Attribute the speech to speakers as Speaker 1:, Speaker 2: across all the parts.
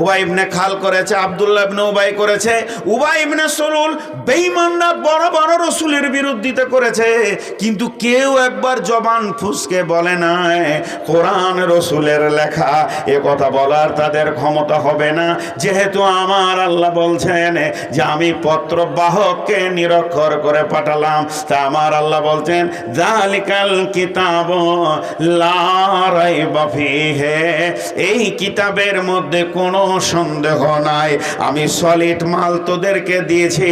Speaker 1: উবাই ইবনে খাল করেছে, আব্দুল্লাহ ইবনে উবাই করেছে। উবাই ইবনে সলুল বেঈমানরা বড় বড় রসুলের বিরোধিতা করেছে, কিন্তু কেউ একবার জবান ফুসকে বলে না কোরআন রসুলের লেখা, এ কথা বলার তাদের ক্ষমতা হবে না। যেহেতু আমার আল্লাহ বলছেন যে আমি পত্র বাহককে নিরক্ষর করে পাঠালাম, তা আমার আল্লাহ বলছেন জালিকাল কিতাব লা রাইবা ফিহে। এই কিতাবের মধ্যে কোনো সন্দেহ নাই। আমি সলিড মাল তোদেরকে দিয়েছি,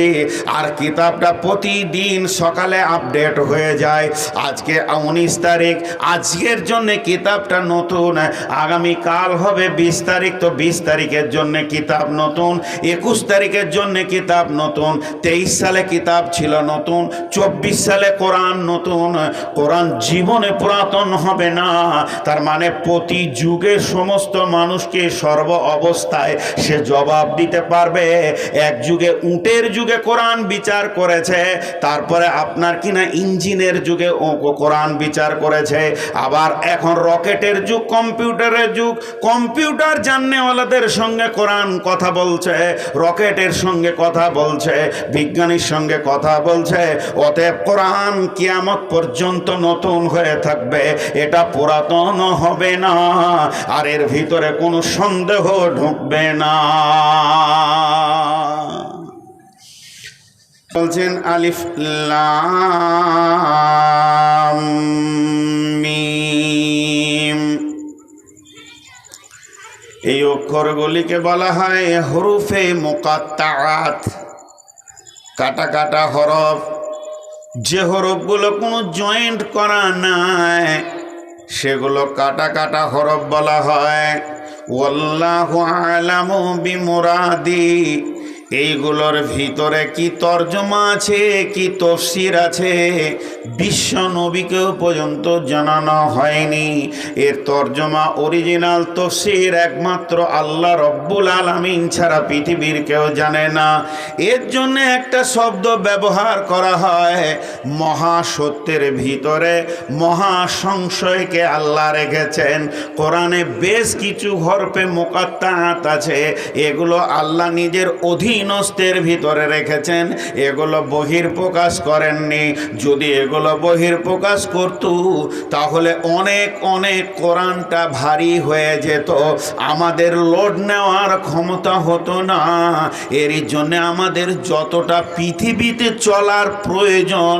Speaker 1: আর কিতাবটা প্রতিদিন সকালে আপডেট হয়ে যায়। আজকে উনিশ তারিখ, আজকের জন্য কিতাবটা নতুন। আগামী কাল হবে বিশ তারিখ, তো বিশ তারিখের জন্য কিতাব নতুন, একুশ তারিখের জন্য কিতাব নতুন, তেইশ সালে কিতাব ছিল নতুন, চব্বিশ সালে কোরআন নতুন। কোরআন জীবনে পুরাতন হবে না। তার মানে প্রতি যুগে সমস্ত মানুষকে সর্ব অবস্থায় সে জবাব দিতে পারবে। এক যুগে উটের যুগে কোরআন বিচার করেছে, তারপরে আপনার কিনা ইঞ্জিনের যুগে কোরআন বিচার করেছে। আবার এখন রকেটের যুগ, কম্পিউটারের যুগ, কম্পিউটার জাননেওয়ালাদের সঙ্গে কোরআন কথা বলছে, রকেটের সঙ্গে কথা বলছে, বিজ্ঞানীর সঙ্গে কথা বলছে। অতএব কোরআন কিয়ামত পর্যন্ত নতুন হয়ে থাকবে, এটা পুরাতন হবে না। আর এর ভিতরে কোনো সন্দেহ ঢুকবে না। বলছেন আলিফ লাম মিম। এই অক্ষরগুলিকে বলা হয় হরুফে মোকাত্তাত কাটা কাটা হরফ। যে হরফগুলো কোনো জয়েন্ট করা নাই, সেগুলো কাটা কাটা হরফ বলা হয়। والله أعلم بمرادي. এইগুলোর ভিতরে কি তর্জমা আছে, কি তফসির আছে? বিশ্ব নবীকেও পর্যন্ত জানানো হয়নি। এর তর্জমা অরিজিনাল তফসির একমাত্র আল্লাহ রব্বুল আলামিন ছাড়া পৃথিবীর কেউ জানে না। এর জন্য একটা শব্দ ব্যবহার করা হয়, মহাসত্যের ভিতরে মহা সংশয়কে আল্লাহ রেখেছেন। কোরআনে বেশ কিছু হরপে মোকাত্তাত আছে, এগুলো আল্লাহ নিজের অধীনস্থের ভিতরে রেখেছেন, এগুলো বহির প্রকাশ করেননি। যদি এগুলো বহির প্রকাশ করত, তাহলে অনেক অনেক কোরআনটা ভারী হয়ে যেত। আমাদের লোড নেওয়ার ক্ষমতা হতো না। এরই জন্য আমাদের যতটা পৃথিবীতে চলার প্রয়োজন,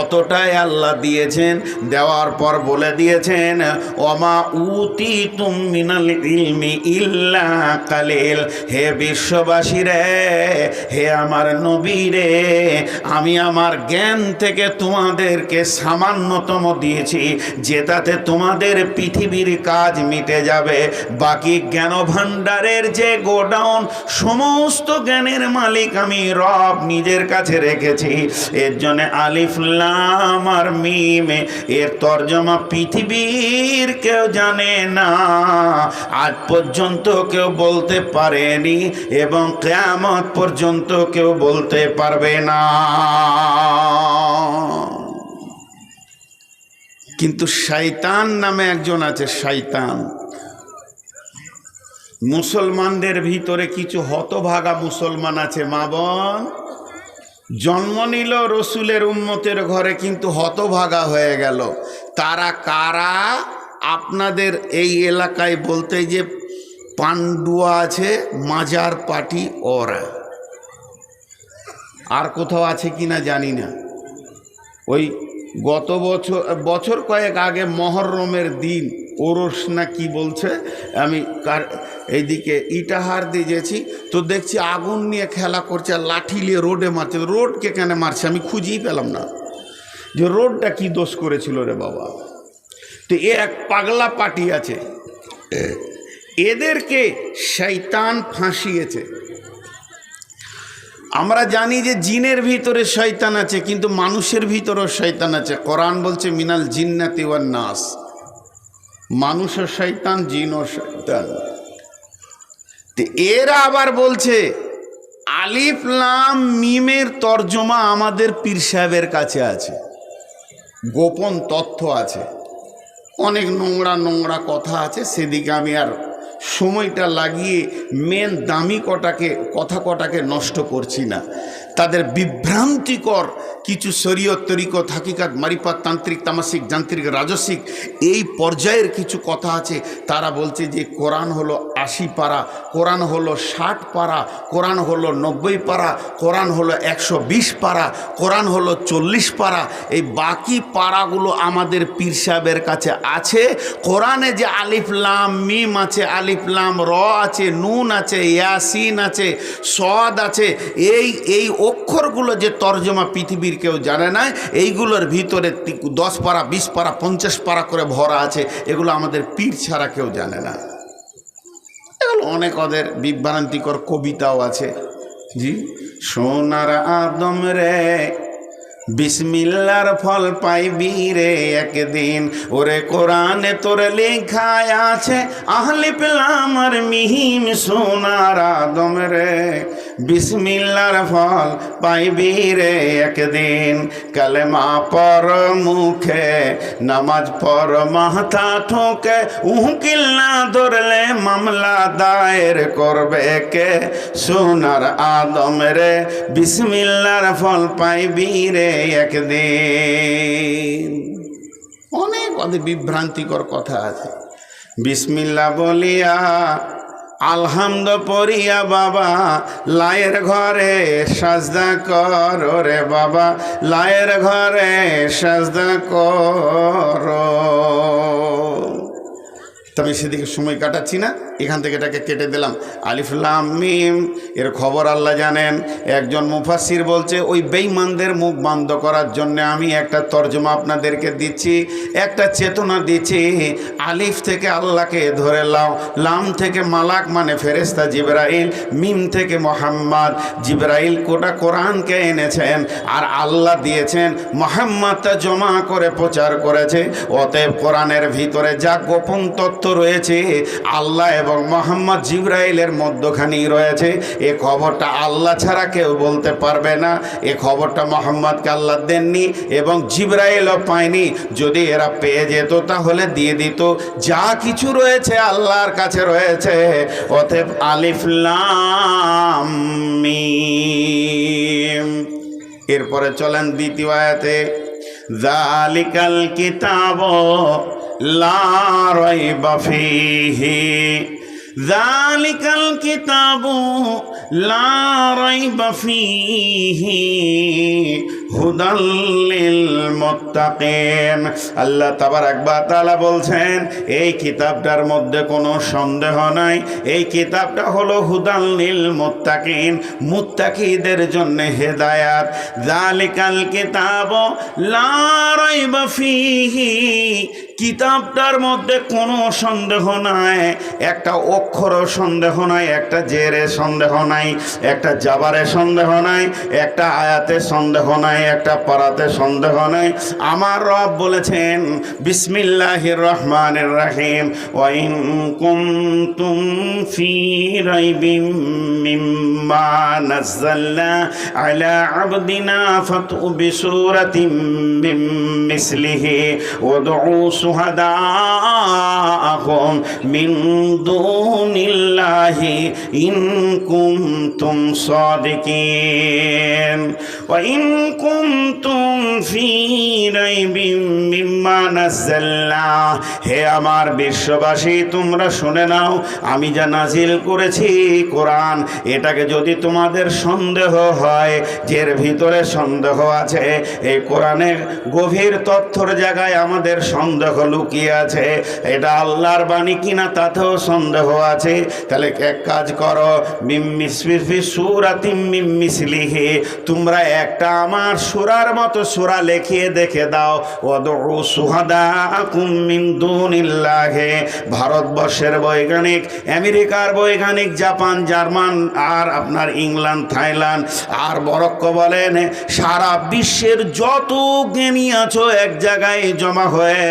Speaker 1: অতটাই আল্লাহ দিয়েছেন। দেওয়ার পর বলে দিয়েছেন অমা উতি ইলমি ইল্লা কালিল। হে বিশ্ববাসী রে হে আমার নবী রে, আমি আমার জ্ঞান থেকে তোমাদেরকে সামান্যতম দিয়েছি, যেটাতে তোমাদের পৃথিবীর কাজ মিটে যাবে। বাকি জ্ঞান ভাণ্ডারের যে গোডাউন, সমস্ত জ্ঞানের মালিক আমি রব নিজের কাছে রেখেছি। এর জন্য আলিফলাম আর মিমে এর তর্জমা পৃথিবীর কেউ জানে না। আজ পর্যন্ত কেউ বলতে পারেনি এবং কেয়ামত পর্যন্ত কেউ বলতে পারবে না। কিন্তু শয়তান নামে একজন আছে শয়তান মুসলমানদের ভিতরে কিছু হতভাগা মুসলমান আছে, মা বোন। জন্ম নিল রসুলের উন্মতের ঘরে, কিন্তু হতভাগা হয়ে গেল। তারা কারা? আপনাদের এই এলাকায় বলতে যে পান্ডুয়া আছে, মাজার পাটি ওরা আর কোথাও আছে কি না জানি না। ওই গত বছর বছর কয়েক আগে মহরমের দিন ওরস না কি বলছে, আমি কার, এইদিকে ইটাহার দিয়েছি তো দেখছি আগুন নিয়ে খেলা করছে আর লাঠি নিয়ে রোডে মারছে রোডকে কেন মারছে আমি খুঁজেই পেলাম না। যে রোডটা কি দোষ করেছিল রে বাবা? তো এ এক পাগলা পার্টি আছে। এদেরকে শৈতান ফাঁসিয়েছে। আমরা জানি যে জিনের ভিতরে শয়তান আছে, কিন্তু মানুষের ভিতরেও শয়তান আছে। কোরআন বলছে, মিনাল জিন্নাতি ওয়ান নাস। মানুষও শয়তান, জিনও শয়তান। তো এরা আবার বলছে, আলিফ, লাম, মিমের তর্জমা আমাদের পীর সাহেবের কাছে আছে। গোপন তথ্য আছে। অনেক নোংরা নোংরা কথা আছে, সেদিকে আমি আর সময়টা লাগিয়ে মেন দামি কটাকে কথা কটাকে নষ্ট করছি না। তাদের বিভ্রান্তিকর কিছু শরীয়ত তরিকত, হাকিকাত মারিপাত তান্ত্রিক তামাসিক যান্ত্রিক, রাজসিক, এই পর্যায়ের কিছু কথা আছে। তারা বলছে যে কোরআন হলো আশি পারা, কোরআন হলো ষাট পারা, কোরআন হলো নব্বই পারা, কোরআন হলো একশো বিশ পারা, কোরআন হলো চল্লিশ পারা। এই বাকি পারাগুলো আমাদের পীর সাহেবের কাছে আছে। কোরআনে যে আলিফলাম মিম আছে আলিফলাম র আছে, নুন আছে, ইয়াসিন আছে সদ আছে, এই এই অক্ষরগুলো যে তর্জমা পৃথিবীর কেউ জানে না এইগুলোর ভিতরে দশ পারা বিশ পারা পঞ্চাশ পারা করে ভরা আছে, এগুলো আমাদের পীর ছাড়া কেউ জানে না। এগুলো অনেক ওদের বিভ্রান্তিকর কবিতাও আছে। জি? সোনার আদম রে বিসমিল্লার ফল পাইবি রে একদিন। ওরে কোরআনে তোর লেখায় আছে, আহলে পেলাম আর মিহিম সোনার আদম রে। বিসমিল্লার ফল পাইবি রে একদিন, কালেমা পর মুখে, নামাজ পর মাথা ঠোকে উকিল না ধরলে মামলা দায়ের করবে কে? সোনার আদম রে, বিসমিল্লার ফল পাইবি রে একদিন। অনেক অনেক বিভ্রান্তিকর কথা আছে। বিসমিল্লা বলিয়া, আলহামদ পড়িয়া বাবা, লায়ের ঘরে সাজদা কর রে বাবা, লায়ের ঘরে সাজদা কর। তো আমি সেদিকে সময় কাটাচ্ছি না। এখান থেকে এটাকে কেটে দিলাম। আলিফুল্লাম মিম, এর খবর আল্লাহ জানেন। একজন মুফাসির বলছে, ওই বেইমানদের মুখ বন্ধ করার জন্য আমি একটা তর্জমা আপনাদেরকে দিচ্ছি, একটা চেতনা দিচ্ছি। আলিফ থেকে আল্লাহকে ধরে লাও লাম থেকে মালাক মানে ফেরেস্তা জিব্রাইল, মিম থেকে মোহাম্মদ জিব্রাইল। কোটা কোরআনকে এনেছেন আর আল্লাহ দিয়েছেন, মোহাম্মদটা জমা করে প্রচার করেছে। অতএব কোরআনের ভিতরে যা গোপন তত্ত্ব রয়েছে। আল্লাহ এবং মোহাম্মদ জিব্রাইলের মধ্যখানেই রয়েছে। এ খবরটা আল্লাহ ছাড়া কেউ বলতে পারবে না। এ খবরটা মোহাম্মদকে আল্লাহ দেননি এবং জিব্রাইলও পায়নি। যদি এরা পেয়ে যেত তাহলে দিয়ে দিত। যা কিছু রয়েছে আল্লাহর কাছে রয়েছে। অতএব আলিফলাম এরপরে চলেন দ্বিতীয় আয়াতে। জালিকাল কিতাব লা রাইবা ফীহি। জালিকাল কিতাবু লা রাইবা ফীহি। হুদাল লিল মুত্তাকিন আল্লাহ তাবারাক ওয়া তাআলা বলছেন, এই কিতাবটার মধ্যে কোনো সন্দেহ নাই। এই কিতাবটা হলো হুদাল লিল মুত্তাকিন মুত্তাকিদের জন্য হেদায়াত। জালিকাল কিতাব লা রাইবা ফীহি। কিতাবটার মধ্যে কোনো সন্দেহ নাই। একটা অক্ষরও সন্দেহ নাই, একটা জেরে সন্দেহ নাই, একটা জাবারে সন্দেহ নাই, একটা আয়াতে সন্দেহ নাই একটা পারাতে সন্দেহ নাই। আমার রব বলেছেন, বিসমিল্লাহির রহমানির রাহিম, ওয়াইন ফি রাইবিম মিম্মা আলা আবদিনা ফাতু মিসলিহি, ওয়াদউ মিন দুনিল্লাহি ইন কুনতুম সাদিকিন, ওয়া কুনতুম ফি হে আমার বিশ্ববাসী, তোমরা শুনে নাও, আমি যা নাজিল করেছি কোরআন, এটাকে যদি তোমাদের সন্দেহ হয় যে ভিতরে সন্দেহ আছে এই কোরআনের গভীর তথ্যর জায়গায় আমাদের সন্দেহ লুকিয়ে আছে, এটা আল্লাহর বাণী কিনা তাতেও সন্দেহ আছে, তাহলে এক কাজ করো মিম্মিসফি সুরাতিম মিম্মিসলিহি তোমরা একটা আমার সুরার মতো সুরা লেখিয়ে দেখে দাও। ওদউ সুহাদা দুনিল্লাহে। ভারতবর্ষের বৈজ্ঞানিক, আমেরিকার বৈজ্ঞানিক, জাপান, জার্মান, আর আপনার ইংল্যান্ড, থাইল্যান্ড, আর বরক্ষ বলেন, সারা বিশ্বের যত জ্ঞানী আছো এক জায়গায় জমা হয়ে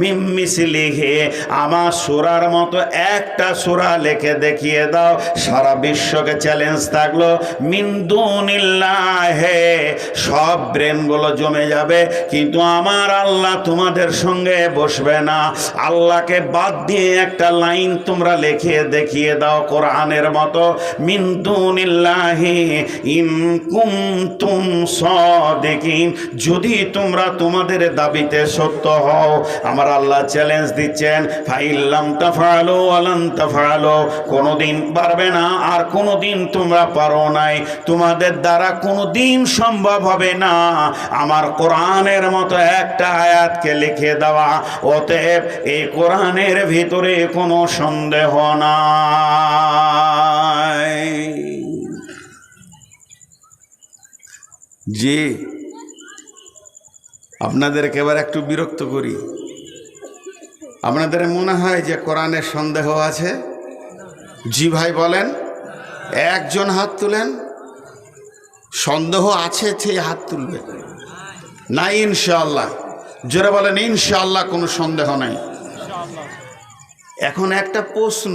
Speaker 1: মিম্মিস লিখে আমার সুরার মতো একটা সুরা লেখে দেখিয়ে দাও। সারা বিশ্বকে চ্যালেঞ্জ থাকল মিন্দুনিল্লাহে সব ব্রেনগুলো জমে যাবে, কিন্তু আমার আল্লাহ তোমাদের সঙ্গে বসবে না। আল্লাহকে বাদ দিয়ে একটা লাইন তোমরা লিখিয়ে দেখিয়ে দাও কোরআনের মতো। মিন্দুনিল্লাহি ইন কুমতুম সাদিকিন। যদি তোমরা তোমাদের দাবিতে সত্য হও, আমার আল্লাহ চ্যালেঞ্জ দিচ্ছেন ফাইল্লাম তাফালো আলান তাফালো কোনোদিন পারবে না আর কোনোদিন তোমরা পারো নাই। তোমাদের দ্বারা কোনোদিন সম্ভব হবে না। আমার কোরআনের মতো একটা আয়াতকে লিখে দেওয়া। অতএব এই কোরআনের ভিতরে কোনো সন্দেহ নাই। জি, আপনাদেরকে এবার একটু বিরক্ত করি। আপনাদের মনে হয় যে কোরআনের সন্দেহ আছে? জি ভাই, বলেন। একজন হাত তুলেন। সন্দেহ আছে সেই হাত তুলবে। না ইনশাল্লাহ জোরে বলেন ইনশাল্লাহ কোনো সন্দেহ নাই। এখন একটা প্রশ্ন।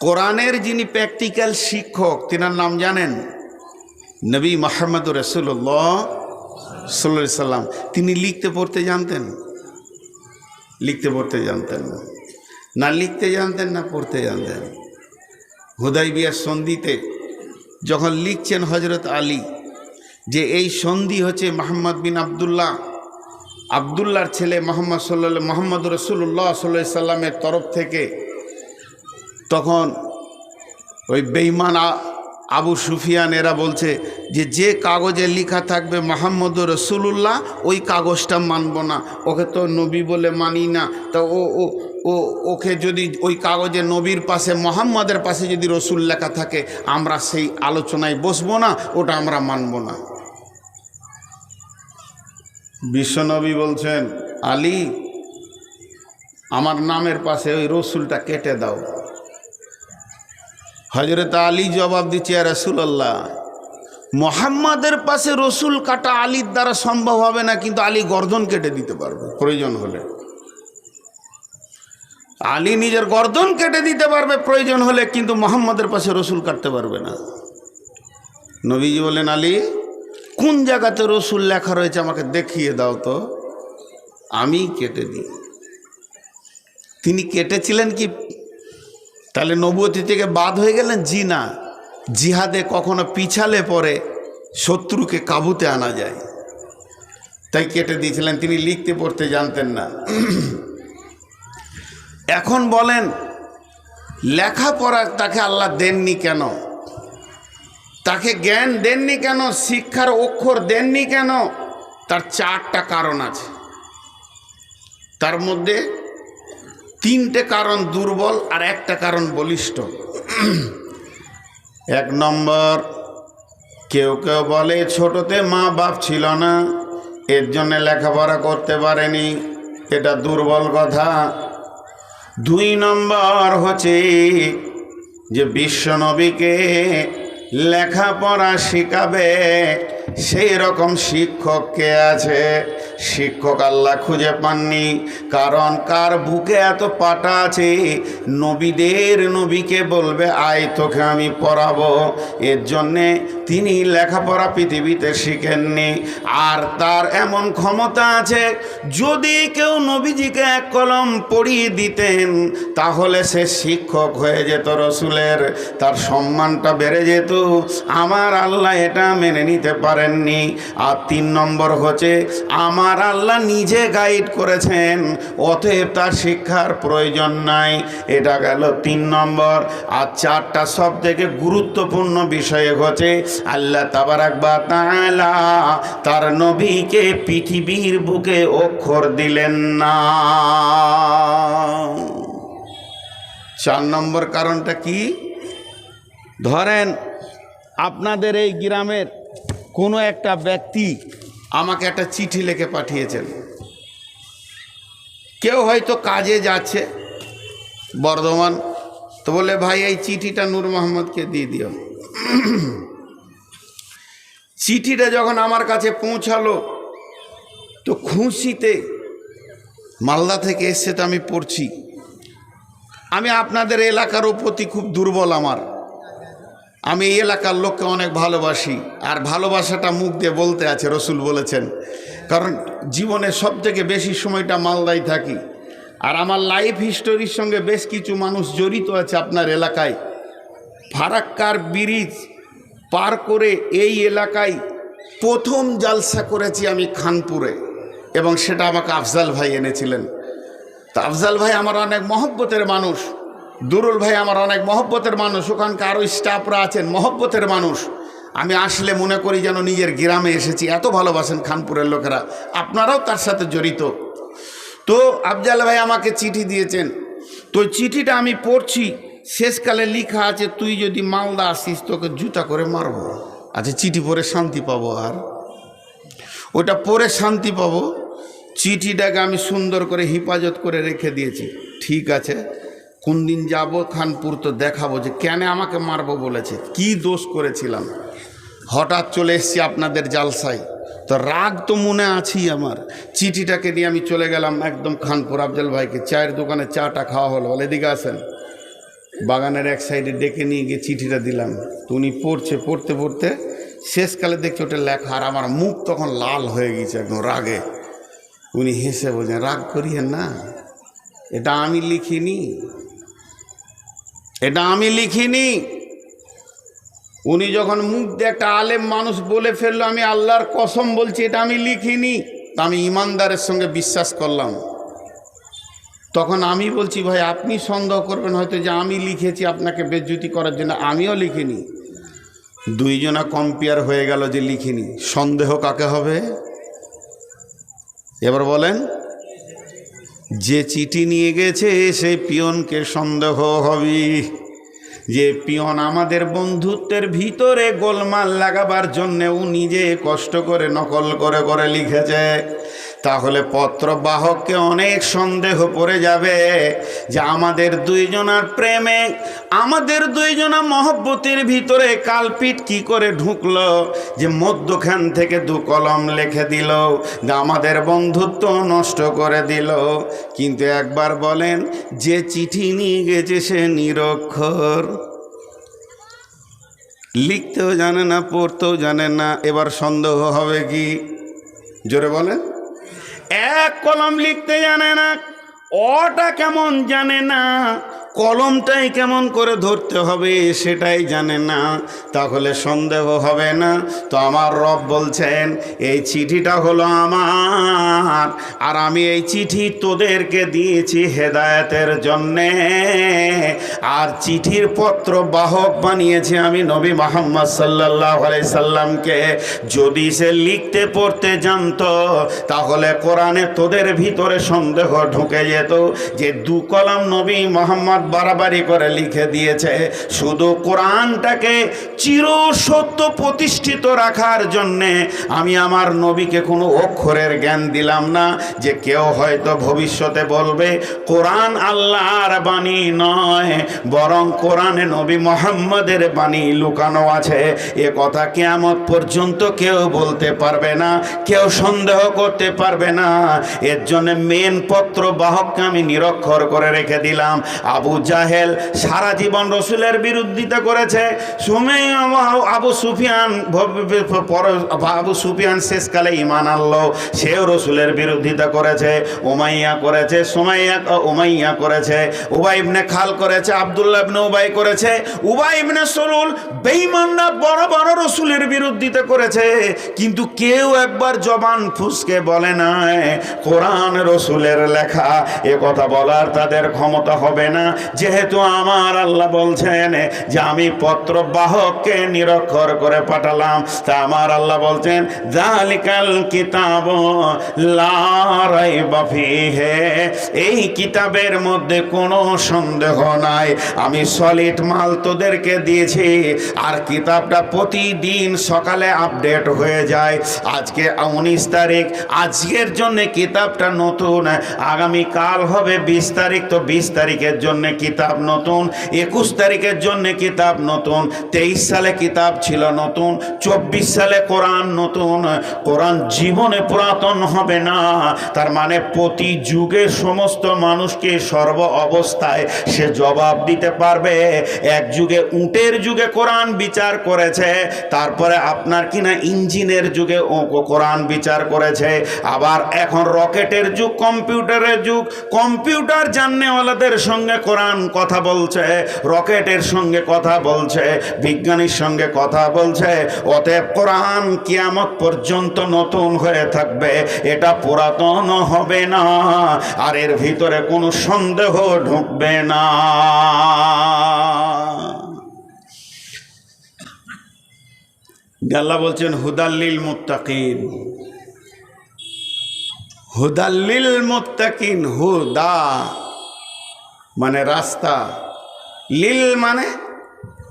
Speaker 1: কোরআনের যিনি প্র্যাকটিক্যাল শিক্ষক, তিনার নাম জানেন? নবী মাহমদ রসুল্লাহ সাল্লা সাল্লাম। তিনি লিখতে পড়তে জানতেন? লিখতে পড়তে জানতেন না। না লিখতে জানতেন, না পড়তে জানতেন। হুদাই বিয়ার সন্ধিতে যখন লিখছেন হজরত আলী যে এই সন্ধি হচ্ছে মোহাম্মদ বিন আবদুল্লাহ, আবদুল্লাহর ছেলে মোহাম্মদ সাল্লা মোহাম্মদ রসুল্লাহ সাল্লা সাল্লামের তরফ থেকে তখন ওই বেইমান আবু সুফিয়ান এরা বলছে যে যে কাগজে লেখা থাকবে মোহাম্মদ রসুল্লাহ ওই কাগজটা মানব না। ওকে তো নবী বলে মানি না। তা ও ও, ওকে যদি ওই কাগজে নবীর পাশে, মোহাম্মদের পাশে যদি রসুল লেখা থাকে, আমরা সেই আলোচনায় বসবো না, ওটা আমরা মানব না। বিশ্বনবী বলছেন, আলী, আমার নামের পাশে ওই রসুলটা কেটে দাও। হজরত আলী জবাব দিচ্ছে রসুল্লাহ মোহাম্মদের পাশে রসুল কাটা আলীর দ্বারা সম্ভব হবে না, কিন্তু আলী গর্দন কেটে দিতে পারবে। প্রয়োজন হলে। আলী নিজের গর্দন কেটে দিতে পারবে, প্রয়োজন হলে কিন্তু মোহাম্মদের পাশে রসুল কাটতে পারবে না। নবীজি বলেন আলী, কোন জায়গাতে রসুল লেখা রয়েছে আমাকে দেখিয়ে দাও তো। আমি কেটে দিই। তিনি কেটেছিলেন কি? তাহলে নবুয়তি থেকে বাদ হয়ে গেলেন? জি না। জিহাদে কখনো পিছালে পরে শত্রুকে কাবুতে আনা যায়। তাই কেটে দিয়েছিলেন। তিনি লিখতে পড়তে জানতেন না। এখন বলেন, লেখাপড়া তাকে আল্লাহ দেননি কেন? তাকে জ্ঞান দেননি কেন? শিক্ষার অক্ষর দেননি কেন? তার চারটা কারণ আছে। তার মধ্যে তিনটে কারণ দুর্বল আর একটা কারণ বলিষ্ঠ। এক নম্বর, কেউ কেউ বলে ছোটতে মা বাপ ছিল না, এর জন্যে লেখাপড়া করতে পারেনি। এটা দুর্বল কথা। দুই নম্বর হচ্ছে যে বিশ্বনবীকে লেখাপড়া শেখাবে সেই রকম শিক্ষককে আছে? শিক্ষক আল্লাহ খুঁজে পাননি। কারণ কার বুকে এত পাটা আছে? নবীদের নবীকে বলবে, আয় তোকে আমি পড়াবো। এর জন্যে তিনি লেখাপড়া পৃথিবীতে শিখেননি। আর তার এমন ক্ষমতা আছে, যদি কেউ নবীজিকে এক কলম পড়িয়ে দিতেন, তাহলে সে শিক্ষক হয়ে যেত রসুলের। তার সম্মানটা বেড়ে যেত। আমার আল্লাহ এটা মেনে নিতে পারেননি। আর তিন নম্বর হচ্ছে, আমার আল্লাহ নিজে গাইড করেছেন, অতএব তার শিক্ষার প্রয়োজন নাই। এটা গেল তিন নম্বর। আর চারটা সব থেকে গুরুত্বপূর্ণ বিষয় হচ্ছে আল্লাহ তাবারাকবা তাআলা তার নবীকে পৃথিবীর বুকে অক্ষর দিলেন না। চার নম্বর কারণটা কি? ধরেন আপনাদের এই গ্রামের কোনো একটা ব্যক্তি আমাকে একটা চিঠি লিখে পাঠিয়েছেন। কেউ হয়তো কাজে যাচ্ছে। বর্ধমান, তো বলে, ভাই, এই চিঠিটা নূর মোহাম্মদকে দিয়ে দিও। চিঠিটা যখন আমার কাছে পৌঁছালো, তো খুশিতে মালদা থেকে এসছে তো আমি পড়ছি। আমি আপনাদের এলাকারও প্রতি খুব দুর্বল আমার। আমি এই এলাকার লোককে অনেক ভালোবাসি, আর ভালোবাসাটা মুখ দিয়ে বলতে আছে, রসুল বলেছেন। কারণ জীবনে সব থেকে বেশি সময়টা মালদায় থাকি। আর আমার লাইফ হিস্টোরির সঙ্গে বেশ কিছু মানুষ জড়িত আছে আপনার এলাকায়। ফারাক্কার ব্রিজ পার করে এই এলাকায় প্রথম জালসা করেছি আমি খানপুরে, এবং সেটা আমাকে আফজাল ভাই এনেছিলেন। তা আফজাল ভাই আমার অনেক মহব্বতের মানুষ। দুরুল ভাই আমার অনেক মহব্বতের মানুষ, ওখানকার আরও স্টাফরা আছেন, মহব্বতের মানুষ। আমি আসলে মনে করি যেন নিজের গ্রামে এসেছি, এত ভালোবাসেন খানপুরের লোকেরা। আপনারাও তার সাথে জড়িত। তো আফজাল ভাই আমাকে চিঠি দিয়েছেন। তো চিঠিটা আমি পড়ছি, শেষকালে লেখা আছে, তুই যদি মালদা আসিস, তোকে জুতা করে মারবো। আচ্ছা চিঠি পড়ে শান্তি পাবো আর? ওটা পড়ে শান্তি পাবো। চিঠিটাকে আমি সুন্দর করে হেফাজত করে রেখে দিয়েছি। ঠিক আছে কোন দিন যাব, খানপুর তো দেখাবো যে কেন আমাকে মারবো বলেছে। কি দোষ করেছিলাম? হঠাৎ চলে এসেছি আপনাদের জালসায়। তো রাগ তো মনে আছেই আমার। চিঠিটাকে নিয়ে আমি চলে গেলাম একদম খানপুর। আফজল ভাইকে চায়ের দোকানে চাটা খাওয়া হলো। বলে, এদিকে আসেন। বাগানের এক সাইডে ডেকে নিয়ে গিয়ে চিঠিটা দিলাম। তো উনি পড়ছে, পড়তে পড়তে শেষকালে দেখছি ওটা লেখা আর আমার মুখ তখন লাল হয়ে গেছে একদম রাগে। উনি হেসে বলছেন, রাগ করিয়েন না। এটা আমি লিখিনি। এটা আমি লিখিনি। উনি যখন মুখ দিয়ে একটা আলেম মানুষ বলে ফেলল, আমি আল্লাহর কসম বলছি, এটা আমি লিখিনি। তা আমি ইমানদারের সঙ্গে বিশ্বাস করলাম। তখন আমি বলছি, ভাই, আপনি সন্দেহ করবেন হয়তো যে আমি লিখেছি আপনাকে বেজ্জুতি করার জন্য। আমিও লিখিনি। দুইজনা কম্পেয়ার হয়ে গেল যে লিখিনি। সন্দেহ কাকে হবে? এবার বলেন। যে চিঠি নিয়ে গেছে, সে পিয়নকে সন্দেহ হবে। যে পিয়ন আমাদের বন্ধুত্বের ভিতরে গোলমাল লাগাবার জন্যেও নিজে কষ্ট করে নকল করে করে লিখেছে। তাহলে পত্র বাহককে অনেক সন্দেহ পড়ে যাবে যে আমাদের দুইজনার প্রেমে, আমাদের দুইজনা মহব্বতের ভিতরে কালপিট কি করে ঢুকলো, যে মধ্যখান থেকে দু কলম লিখে দিল আমাদের বন্ধুত্ব নষ্ট করে দিল। কিন্তু একবার বলেন, যে চিঠি নিয়ে গেছে সে নিরক্ষর। লিখতেও জানে না, পড়তেও জানে না, এবার সন্দেহ হবে কি? জোরে বলেন। এক কলম লিখতে জানে না অটা কেমন জানে না কলমটাই কেমন করে ধরতে হবে সেটাই জানে না, তাহলে সন্দেহ হবে না। তো আমার রব বলছেন, এই চিঠিটা হলো আমার, আর আমি এই চিঠি তোদেরকে দিয়েছি হেদায়তের জন্যে। আর চিঠির পত্র বাহক বানিয়েছি আমি নবী মোহাম্মদ সাল্লাহ সাল্লামকে। যদি সে লিখতে পড়তে জানতো, তাহলে কোরআনে তোদের ভিতরে সন্দেহ ঢুকে যেত যে দু কলাম নবী মোহাম্মদ বাড়াবাড়ি করে লিখে দিয়েছে। শুধু কোরআনটাকে চির সত্য প্রতিষ্ঠিত রাখার জন্যে আমি আমার নবীকে কোনো অক্ষরের জ্ঞান দিলাম না যে কেউ হয়তো ভবিষ্যতে বলবে, কোরআন আল্লাহর বাণী নয়, বরং কোরআনে নবী মোহাম্মদের বাণী লুকানো আছে। এ কথা কেয়ামত পর্যন্ত কেউ বলতে পারবে না, কেউ সন্দেহ করতে পারবে না। এর জন্য মেন পত্র বাহককে আমি নিরক্ষর করে রেখে দিলাম। আবু জাহেল সারা জীবন রসুলের বিরোধিতা করেছে। সুমে আবু সুফিয়ান আবু সুফিয়ান শেষকালে ইমান আনলো। সেও রসুলের বিরোধিতা করেছে ওমাইয়া করেছে, সোমাইয়া ওমাইয়া করেছে, উবাই ইবনে খাল করেছে, আবদুল্লাহ ইবনে উবাই করেছে। উবাই ইবনে সরুল বেঈমানরা বড় বড় রসুলের বিরোধিতা করেছে। কিন্তু কেউ একবার জবান ফুসকে বলে নাই কোরআন রসুলের লেখা, এ কথা বলার তাদের ক্ষমতা হবে না। যেহেতু আমার আল্লাহ বলছেন যে আমি পত্র বাহককে নিরক্ষর করে পাঠালাম, তা আমার আল্লাহ বলছেন জালিকাল কিতাব লারাই বাফি হে এই কিতাবের মধ্যে কোনো সন্দেহ নাই। আমি সলিড মাল তোদেরকে দিয়েছি, আর কিতাবটা প্রতিদিন সকালে আপডেট হয়ে যায়। আজকে উনিশ তারিখ, আজকের জন্য কিতাবটা নতুন আগামী কাল হবে বিশ তারিখ, তো বিশ তারিখের জন্য কিতাব নতুন, একুশ তারিখের জন্য কিতাব নতুন, তেইশ সালে কিতাব ছিল নতুন, চব্বিশ সালে কোরআন নতুন, কোরআন জীবনে পুরাতন হবে না। তার মানে প্রতি যুগে সমস্ত মানুষকে সর্ব অবস্থায় সে জবাব দিতে পারবে। এক যুগে উটের যুগে কোরআন বিচার করেছে, তারপরে আপনার কিনা ইঞ্জিনের যুগে কোরআন বিচার করেছে। আবার এখন রকেটের যুগ, কম্পিউটারের যুগ, কম্পিউটার জাননেওয়ালাদের সঙ্গে কোরআন কথা বলছে, রকেটের সঙ্গে কথা বলছে, বিজ্ঞানীর সঙ্গে কথা বলছে, অতএব কোরআন কিয়ামত পর্যন্ত নতুন হয়ে থাকবে, এটা পুরাতন হবে না, আর এর ভিতরে কোনো সন্দেহ ঢুকবে না। আল্লাহ বলছেন, হুদাল্লিল মুত্তাকিন। হুদাল্লিল মুত্তাকিন, হুদা। মানে রাস্তা। লিল মানে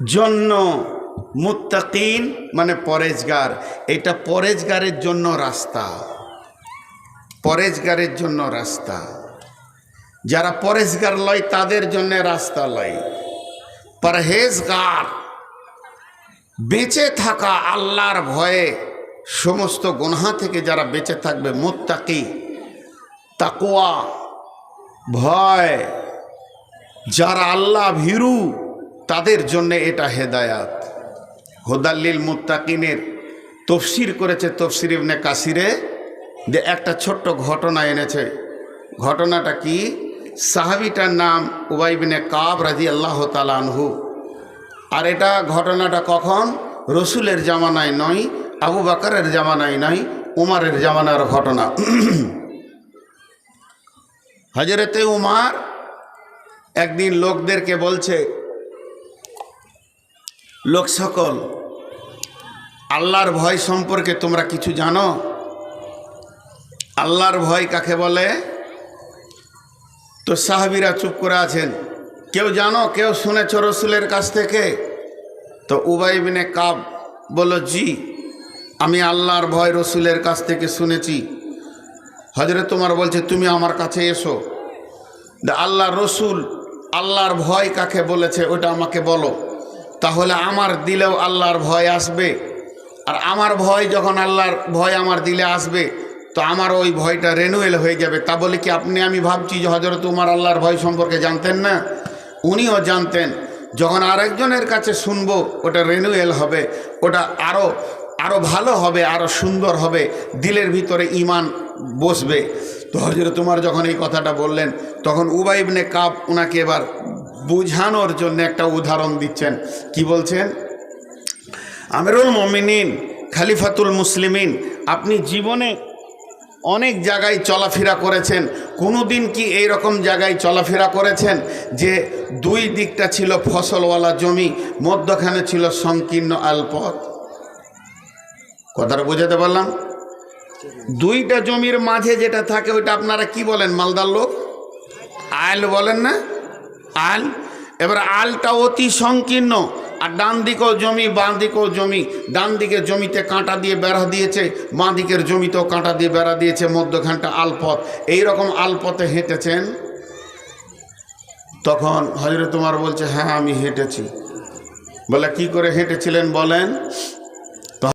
Speaker 1: জন্য মুত্তাকিন মানে পরেজগার। এটা পরেজগারের জন্য রাস্তা। পরেজগারের জন্য রাস্তা। যারা পরেজগার লয়, তাদের জন্য রাস্তা লয়। পরহেজগার, বেঁচে থাকা আল্লাহর ভয়ে সমস্ত গুনহা থেকে যারা বেঁচে থাকবে, মুত্তাকি তাকোয়া ভয় যারা আল্লাহ ভীরু, তাদের জন্য এটা হেদায়াত। হোদাল্লিল মুত্তাকিনের তফসির করেছে তফসির ইবনে কাসিরে, যে একটা ছোট্ট ঘটনা এনেছে। ঘটনাটা কি? সাহাবিটার নাম উবাইবিনে কাব রাজি আল্লাহ তালানহু আর এটা ঘটনাটা কখন? রসুলের জামানায় নয়, আবু বাকারের জামানায় নয়, উমারের জামানার ঘটনা। হজরতে উমার একদিন লোকদেরকে বলছে, লোক সকল, আল্লাহর ভয় সম্পর্কে তোমরা কিছু জানো? আল্লাহর ভয় কাকে বলে? তো সাহাবিরা চুপ করে আছেন। কেউ জানো? কেউ শুনেছ রসুলের কাছ থেকে? তো উবাই বিনে কাব বলো জি, আমি আল্লাহর ভয় রসুলের কাছ থেকে শুনেছি। হজরত তোমার বলছে, তুমি আমার কাছে এসো। দা আল্লাহ রসুল আল্লাহর ভয় কাকে বলেছে ওটা আমাকে বলো। তাহলে আমার দিলেও আল্লাহর ভয় আসবে। আর আমার ভয় যখন আল্লাহর ভয় আমার দিলে আসবে, তো আমার ওই ভয়টা রেনুয়েল হয়ে যাবে। তা বলে কি আপনি, আমি ভাবছি যে হজরত উমার আল্লাহর ভয় সম্পর্কে জানতেন না? উনিও জানতেন। যখন আরেকজনের কাছে শুনব, ওটা রেনুয়েল হবে, ওটা আরও আরও ভালো হবে আরও সুন্দর হবে, দিলের ভিতরে ইমান বসবে। তো হজরত তোমার যখন এই কথাটা বললেন, তখন উবাইবনে কাপ ওনাকে এবার বোঝানোর জন্য একটা উদাহরণ দিচ্ছেন। কি বলছেন? আমিরুল মমিনিন, খালিফাতুল মুসলিমিন, আপনি জীবনে অনেক জায়গায় চলাফেরা করেছেন কোনো দিন কি এই রকম জায়গায় চলাফেরা করেছেন যে দুই দিকটা ছিল ফসলওয়ালা জমি, মধ্যখানে ছিল সংকীর্ণ আলপথ? কথাটা বোঝাতে পারলাম? দুইটা জমির মাঝে যেটা থাকে, ওইটা আপনারা কি বলেন? মালদার লোক? আল বলেন না? আল এবার আলটা অতি সংকীর্ণ। আর ডান দিকেও জমি, বাঁ দিকেও জমি। ডান দিকের জমিতে কাঁটা দিয়ে বেড়া দিয়েছে, বাঁ দিকের জমিতেও কাঁটা দিয়ে বেড়া দিয়েছে, মধ্যখানটা আলপথ। এইরকম আলপথে হেঁটেছেন। তখন হজরত তোমার বলছে হ্যাঁ আমি হেঁটেছি। বলে, কি করে হেঁটেছিলেন বলেন?